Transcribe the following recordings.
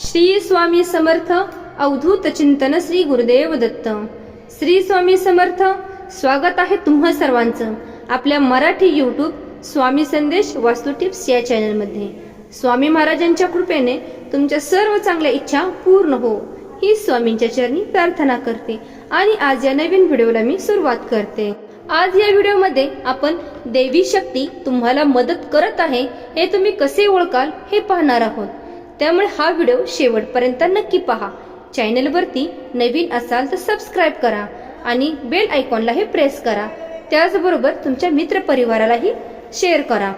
श्री स्वामी समर्थ अवधूत चिंतन श्री गुरुदेव दत्त. श्री स्वामी समर्थ स्वागत आहे तुम्हा सर्वांचं आपल्या मराठी यूट्यूब स्वामी संदेश वास्तू टिप्स या चॅनलमध्ये. स्वामी महाराजांच्या कृपेने तुमच्या सर्व चांगल्या इच्छा पूर्ण हो. ही स्वामींच्या चरणी प्रार्थना करते आणि आज या नवीन व्हिडिओला मी सुरुवात करते. आज या व्हिडिओमध्ये आपण देवी शक्ती तुम्हाला मदत करत आहे हे तुम्ही कसे ओळखाल हे पाहणार आहोत. त्यामुळे हा व्हिडिओ शेवटपर्यंत नक्की पहा. चॅनलवरती नवीन असाल तर सबस्क्राईब करा आणि बेल आयकॉनलाही प्रेस करा. त्याचबरोबर तुमच्या मित्रपरिवारालाही शेअर करा.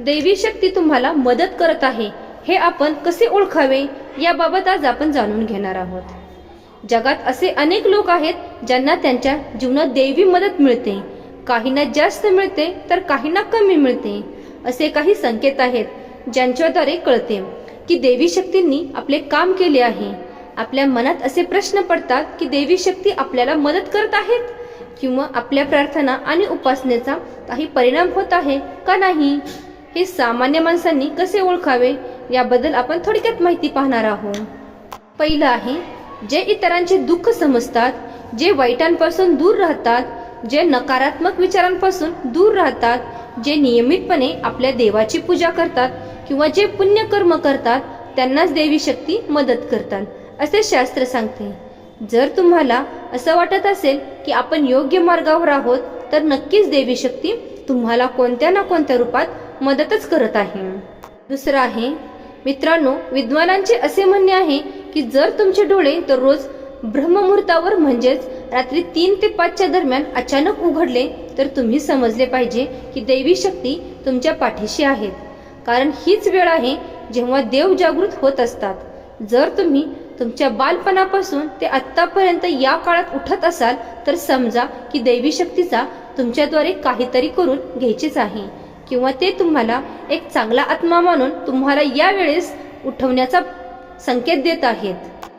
दैवी शक्ती तुम्हाला मदत करत आहे हे आपण कसे ओळखावे याबाबत आज आपण जाणून घेणार आहोत. जगात असे अनेक लोक आहेत ज्यांना त्यांच्या जीवनात दैवी मदत मिळते. काहींना जास्त मिळते तर काहींना कमी मिळते. असे काही संकेत आहेत ज्यांच्याद्वारे कळते. की देवी शक्तींनी आपले काम केले आहे. आपल्या मनात असे प्रश्न पडतात की देवी शक्ती आपल्याला मदत करत आहेत? किंवा आपल्या प्रार्थना आणि उपासनेचा काही परिणाम होत आहे का नाही? हे सामान्य माणसांनी कसे ओळखावे? याबद्दल आपण थोडक्यात माहिती पाहणार आहोत. पहिलं आहे जे इतरांचे दुःख समजतात जे वाईटांपासून दूर राहतात जे नकारात्मक विचारांपासून दूर राहतात जे नियमितपणे आपल्या देवाची पूजा करतात किंवा जे पुण्यकर्म करतात त्यांनाच देवी शक्ती मदत करतात असे शास्त्र सांगते. जर तुम्हाला असं वाटत असेल की आपण योग्य मार्गावर आहोत तर नक्कीच देवी शक्ती तुम्हाला कोणत्या ना कोणत्या रूपात मदतच करत आहे. दुसरं आहे मित्रांनो विद्वानांचे असे म्हणणे आहे की जर तुमचे डोळे दररोज ब्रह्ममुहूर्तावर म्हणजेच रात्री तीन ते पाचच्या दरम्यान अचानक उघडले तर तुम्ही समजले पाहिजे की दैवी शक्ती तुमच्या पाठीशी आहेत कारण हीच वेळ आहे जेव्हा देव जागृत होत असतात. जर तुम्ही तुमच्या बालपणापासून ते आत्तापर्यंत या काळात उठत असाल तर समजा की दैवी शक्तीचा तुमच्याद्वारे काहीतरी करून घ्यायचीच आहे किंवा ते तुम्हाला एक चांगला आत्मा मानून तुम्हाला या वेळेस उठवण्याचा संकेत देत आहेत.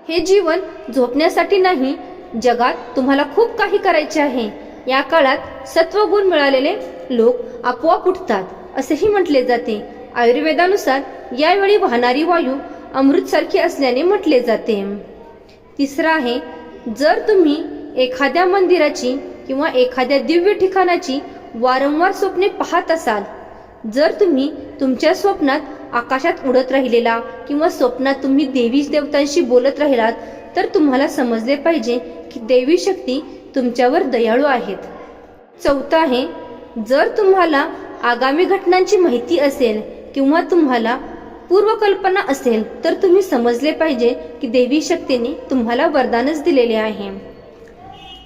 हे जीवन झोपण्यासाठी नाही जगात तुम्हाला खूप काही करायचे आहे. या काळात सत्वगुण मिळालेले लोक आपोआप उठतात असेही म्हटले जाते. आयुर्वेदानुसार यावेळी वाहणारी वायू अमृतसारखी असल्याने म्हटले जाते. तिसरं आहे जर तुम्ही एखाद्या मंदिराची किंवा एखाद्या दिव्य ठिकाणाची वारंवार स्वप्ने पाहत असाल जर तुम्ही तुमच्या स्वप्नात आकाशात उडत राहिलेला किंवा स्वप्नात तुम्ही देवी देवतांशी बोलत राहिलात तर तुम्हाला समजले पाहिजे की देवी शक्ती तुमच्यावर दयाळू आहेत. चौथं आहे जर तुम्हाला आगामी घटनांची माहिती असेल किंवा तुम्हाला पूर्वकल्पना असेल तर तुम्ही समजले पाहिजे की देवी शक्तीने तुम्हाला वरदानच दिलेले आहे.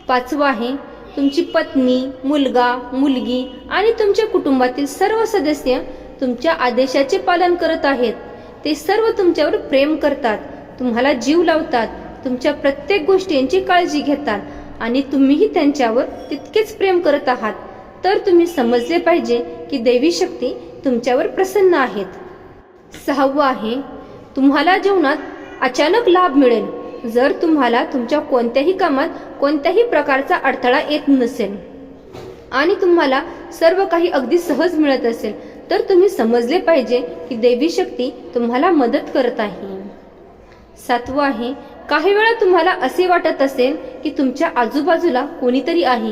पाचवं आहे तुमची पत्नी मुलगा मुलगी आणि तुमच्या कुटुंबातील सर्व सदस्य तुमच्या आदेशाचे पालन करत आहेत. ते सर्व तुमच्यावर प्रेम करतात तुम्हाला जीव लावतात तुमच्या प्रत्येक गोष्टींची काळजी घेतात आणि तुम्हीही त्यांच्यावर तितकेच प्रेम करत आहात तर तुम्ही समजले पाहिजे की देवी शक्ती तुमच्यावर प्रसन्न आहेत. सहावं आहे तुम्हाला जीवनात अचानक लाभ मिळेल जर तुम्हाला तुमच्या कोणत्याही कामात कोणत्याही प्रकारचा अडथळा येत नसेल. आणि तुम्हाला सर्व काही अगदी सहज मिळत असेल तर तुम्ही समजले पाहिजे की देवी शक्ती तुम्हाला मदत करत आहे. सातवं आहे काही वेळा तुम्हाला असे वाटत असेल की तुमच्या आजूबाजूला कोणीतरी आहे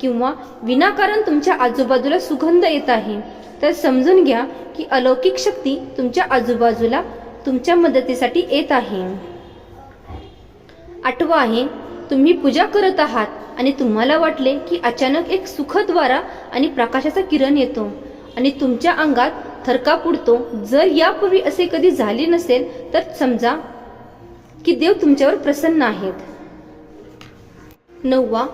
किंवा विनाकारण तुमच्या आजूबाजूला सुगंध येत आहे तर समजून घ्या की अलौकिक शक्ती तुमच्या आजूबाजूला तुमच्या मदतीसाठी येत आहे. आठवा आहे तुम्ही पूजा करत आहात आणि तुम्हाला वाटले की अचानक एक सुखद वारा आणि प्रकाशाचा किरण येतो आणि तुमच्या अंगात थरका पुडतो जर यापूर्वी असे कधी झाले नसेल तर समजा की देव तुमच्यावर प्रसन्न आहेत. नववा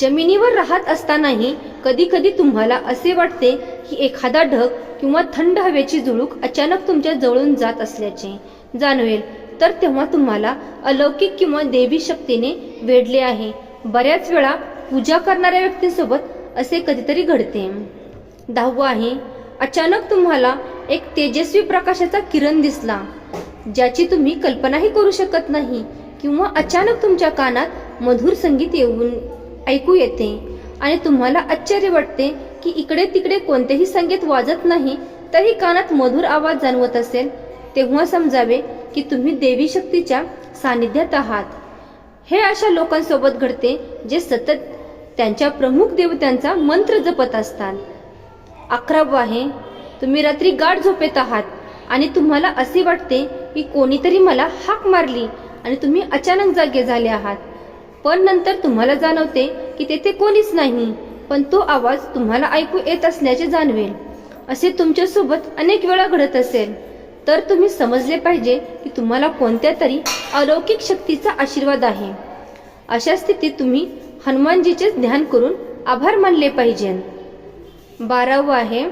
जमिनीवर राहत असतानाही कधी कधी तुम्हाला असे वाटते की एखादा ढग किंवा थंड हवेची झुळूक अचानक तुमच्या जवळून जात असल्याचे जाणवेल. तर तेव्हा तुम्हाला अलौकिक किंवा देवी शक्तीने वेढले आहे. बऱ्याच वेळा पूजा करणाऱ्या व्यक्तींसोबत असे कधीतरी घडते. दहावं आहे अचानक तुम्हाला एक तेजस्वी प्रकाशाचा किरण दिसला ज्याची तुम्ही कल्पनाही करू शकत नाही किंवा अचानक तुमच्या कानात मधुर संगीत येऊन ऐकू येते. आणि तुम्हाला आश्चर्य वाटते की इकडे तिकडे कोणतेही संगीत वाजत नाही तरी कानात मधुर आवाज जाणवत असेल. तेव्हा समजावे की तुम्ही देवी शक्तीच्या सानिध्यात आहात. हे अशा लोकांसोबत घडते जे सतत त्यांच्या प्रमुख देवतांचा मंत्र जपत असतात. अकरावं आहे तुम्ही रात्री गाढ झोपेत आहात आणि तुम्हाला असे वाटते की कोणीतरी मला हाक मारली आणि तुम्ही अचानक जागे झाले आहात. पण नंतर तुम्हाला जाणवते की तेथे कोणीच नाही पण तो आवाज तुम्हाला ऐकू येत असल्याचे जाणवेल. असे तुमच्यासोबत अनेक वेळा घडत असेल. तर तुम्ही समजले पाहिजे की तुम्हाला कोणत्या तरी अलौकिक शक्तीचा आशीर्वाद आहे. अशा स्थितीत तुम्ही हनुमानजीचे ध्यान करून आभार मानले पाहिजे. बारावं आहे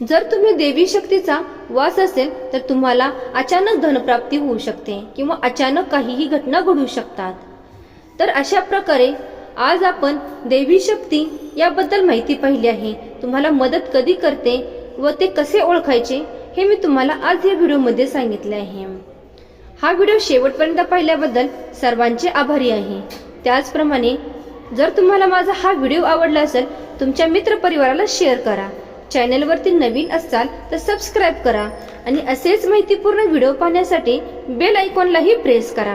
जर तुम्ही देवी शक्तीचा वास असेल तर तुम्हाला अचानक धनप्राप्ती होऊ शकते किंवा अचानक काहीही घटना घडू शकतात. तर अशा प्रकारे आज आपण देवी शक्ती याबद्दल माहिती पाहिली आहे. तुम्हाला मदत कधी करते व ते कसे ओळखायचे हे मी तुम्हाला आज या व्हिडिओमध्ये सांगितले आहे. हा व्हिडिओ शेवटपर्यंत पाहिल्याबद्दल सर्वांचे आभारी आहे. त्याचप्रमाणे जर तुम्हाला माझा हा व्हिडिओ आवडला असेल तुमच्या मित्रपरिवाराला शेअर करा. चॅनलवरती नवीन असाल तर सबस्क्राईब करा आणि असेच माहितीपूर्ण व्हिडिओ पाहण्यासाठी बेल आयकॉनलाही प्रेस करा.